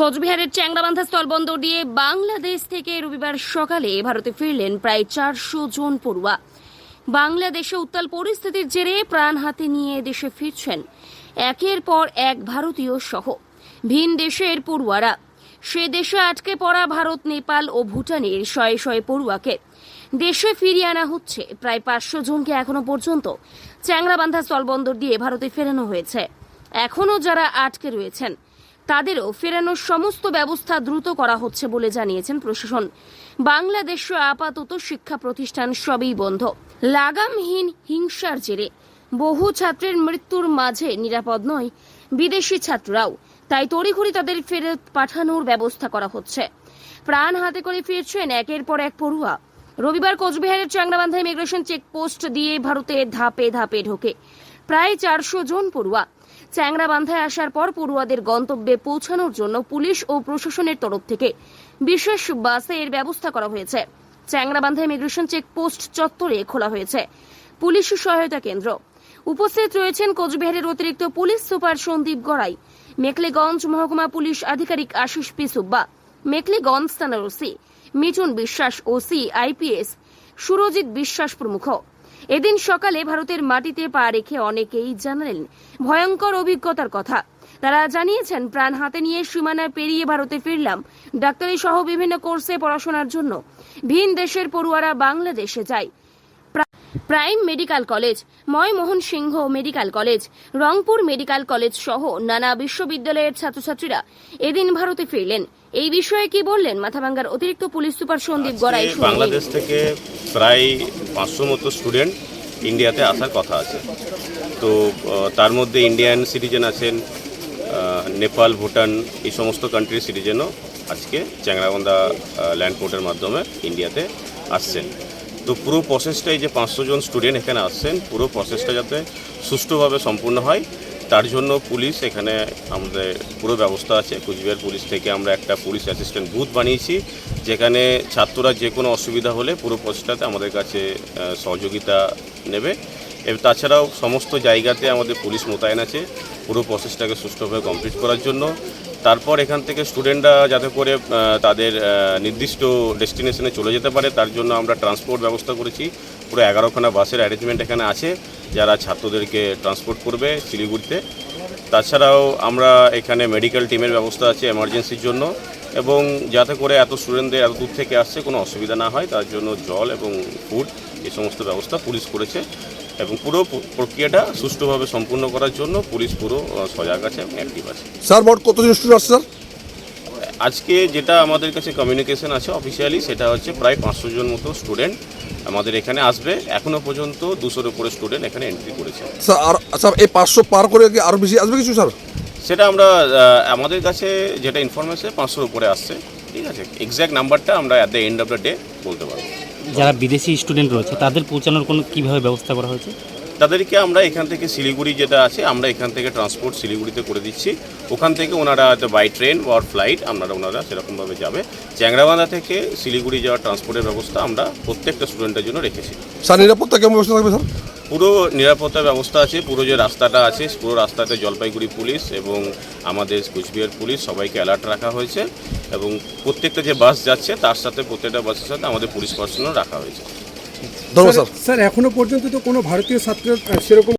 কোচবিহারের চ্যাংরাবান্ধা স্থলবন্দর দিয়ে বাংলাদেশ থেকে রবিবার সকালে ভারতে ফিরলেন প্রায় চারশো জন পড়ুয়া। বাংলাদেশে উত্তাল পরিস্থিতির জেরে প্রাণ হাতে নিয়ে দেশে ফিরছেন একের পর এক ভারতীয় সহ ভিন দেশের পড়ুয়ারা। সে দেশে আটকে পড়া ভারত, নেপাল ও ভুটানের শয়ে শয়ে পড়ুয়াকে দেশে ফিরিয়ে আনা হচ্ছে। প্রায় পাঁচশো জনকে এখনও পর্যন্ত চ্যাংরাবান্ধা স্থলবন্দর দিয়ে ভারতে ফেরানো হয়েছে। এখনও যারা আটকে রয়েছেন তাদেরও ফেরানোর সমস্ত ব্যবস্থা দ্রুত করা হচ্ছে বলে জানিয়েছেন প্রশাসন। বাংলাদেশে আপাতত শিক্ষা প্রতিষ্ঠান সবই বন্ধ। লাগামহীন হিংসার জেরে বহু ছাত্রের মৃত্যুর মাঝে নিরাপদ নয় বিদেশি ছাত্ররাও। তাই তড়িঘড়ি তাদের ফেরত পাঠানোর ব্যবস্থা করা হচ্ছে। প্রাণ হাতে করে ফিরছেন একের পর এক পড়ুয়া। রবিবার কোচবিহারের চাংরাবান্ধা ইমিগ্রেশন চেকপোস্ট দিয়ে ভারতে ধাপে ধাপে ঢোকে। প্রায় চারশো জন পড়ুয়া। চ্যাংরাবান্ধায় আসার পর পড়ুয়াদের গন্তব্যে পৌঁছানোর জন্য পুলিশ ও প্রশাসনের তরফ থেকে বিশেষ বাসে এর ব্যবস্থা করা হয়েছে। চ্যাংরাবান্ধা ইমিগ্রেশন চেকপোস্ট চত্বরে খোলা হয়েছে। পুলিশ সহায়তা কেন্দ্র। উপস্থিত রয়েছেন কোচবিহারের অতিরিক্ত পুলিশ সুপার সন্দীপ গড়াই মেকলেগঞ্জ মহকুমা পুলিশ আধিকারিক আশিস পি সুব্বা মেকলেগঞ্জ থানার ওসি মিঠুন বিশ্বাস ওসি আইপিএস সুরজিৎ বিশ্বাস প্রমুখ। এদিন সকালে ভারতের মাটিতে পা রেখে অনেকেই জানালেন ভয়ঙ্কর অভিজ্ঞতার কথা। তারা জানিয়েছেন প্রাণ হাতে নিয়ে সীমানা পেরিয়ে ভারতে ফিরলাম। ডাক্তারি সহ বিভিন্ন কোর্সে পড়াশোনার জন্য ভিন দেশের পড়ুয়ারা বাংলাদেশে যায়। Prime Medical College Mymensingh Medical College Rangpur Medical College সহ নানা বিশ্ববিদ্যালয়ের ছাত্রছাত্রীরা এদিন ভারতে ফিরলেন। এই বিষয়ে কি বললেন? মাথাভাঙ্গার অতিরিক্ত পুলিশ সুপার সন্দীপ গড়াই বাংলাদেশ থেকে প্রায় পাঁচশো মতো স্টুডেন্ট ইন্ডিয়াতে আসার কথা আছে। তো তার মধ্যে ইন্ডিয়ান সিটিজেন আছেন নেপাল ভুটান এই সমস্ত কান্ট্রির সিটিজেনও আজকে চ্যাংরাগন্দা ল্যান্ড পোর্টের মাধ্যমে ইন্ডিয়াতে আসছেন। তো পুরো প্রসেসটাই যে পাঁচশো জন স্টুডেন্ট এখানে আসছেন, পুরো প্রসেসটা যাতে সুষ্ঠুভাবে সম্পূর্ণ হয় তার জন্য পুলিশ এখানে আমাদের পুরো ব্যবস্থা আছে। কুচবিহার পুলিশ থেকে আমরা একটা পুলিশ অ্যাসিস্ট্যান্ট বুথ বানিয়েছি, যেখানে ছাত্ররা যে কোনো অসুবিধা হলে পুরো প্রসেসটাতে আমাদের কাছে সহযোগিতা নেবে। তাছাড়াও সমস্ত জায়গাতে আমাদের পুলিশ মোতায়েন আছে পুরো প্রসেসটাকে সুষ্ঠুভাবে কমপ্লিট করার জন্য। তারপর এখান থেকে স্টুডেন্টরা যাতে করে তাদের নির্দিষ্ট ডেস্টিনেশনে চলে যেতে পারে, তার জন্য আমরা ট্রান্সপোর্ট ব্যবস্থা করেছি। পুরো এগারোখানা বাসের অ্যারেঞ্জমেন্ট এখানে আছে। যারা ছাত্রদেরকে ট্রান্সপোর্ট করবে শিলিগুড়িতে। তাছাড়াও আমরা এখানে মেডিকেল টিমের ব্যবস্থা আছে এমার্জেন্সির জন্য। এবং যাতে করে এত স্টুডেন্টদের এত দূর থেকে আসছে কোনো অসুবিধা না হয়, তার জন্য জল এবং ফুড এই সমস্ত ব্যবস্থা পুলিশ করেছে। এবং পুরো প্রক্রিয়াটা সুষ্ঠুভাবে সম্পূর্ণ করার জন্য পুলিশ পুরো সজাগ আছে এবং অ্যাক্টিভ আছে। স্যার মোট কতজন স্টুডেন্ট আসছে স্যার? আজকে যেটা আমাদের কাছে কমিউনিকেশন আছে অফিসিয়ালি সেটা হচ্ছে প্রায় পাঁচশো জন মতো স্টুডেন্ট আমাদের এখানে আসবে। এখনও পর্যন্ত দুশোর উপরে স্টুডেন্ট এখানে এন্ট্রি করেছে। স্যার আর স্যার এই পাঁচশো পার করে কি আরও বেশি আসবে কিছু স্যার? সেটা আমরা আমাদের কাছে যেটা ইনফরমেশন পাঁচশোর উপরে আসছে। ঠিক আছে? এক্স্যাক্ট নাম্বারটা আমরা at the end of the day বলতে পারব। যারা বিদেশি স্টুডেন্ট রয়েছে তাদের পৌঁছানোর কোনো কীভাবে ব্যবস্থা করা হয়েছে? তাদেরকে আমরা এখান থেকে শিলিগুড়ি যেটা আছে আমরা এখান থেকে ট্রান্সপোর্ট শিলিগুড়িতে করে দিচ্ছি। ওখান থেকে ওনারা হয়তো বাই ট্রেন বা ফ্লাইট আপনারা ওনারা সেরকমভাবে যাবে। চ্যাংরাবান্ধা থেকে শিলিগুড়ি যাওয়ার ট্রান্সপোর্টের ব্যবস্থা আমরা প্রত্যেকটা স্টুডেন্টের জন্য রেখেছি। স্যার নিরাপত্তা কেমন ব্যবস্থা থাকবে স্যার? পুরো নিরাপত্তা ব্যবস্থা আছে পুরো যে রাস্তাটা আছে পুরো রাস্তাতে জলপাইগুড়ি পুলিশ এবং আমাদের কুচবিহার পুলিশ সবাইকে অ্যালার্ট রাখা হয়েছে এবং প্রত্যেকটা যে বাস যাচ্ছে তার সাথে প্রত্যেকটা বাসের সাথে আমাদের পুলিশ পার্সনও রাখা হয়েছে। ধন্যবাদ স্যার স্যার। এখনও পর্যন্ত তো কোনো ভারতীয় ছাত্র সেরকম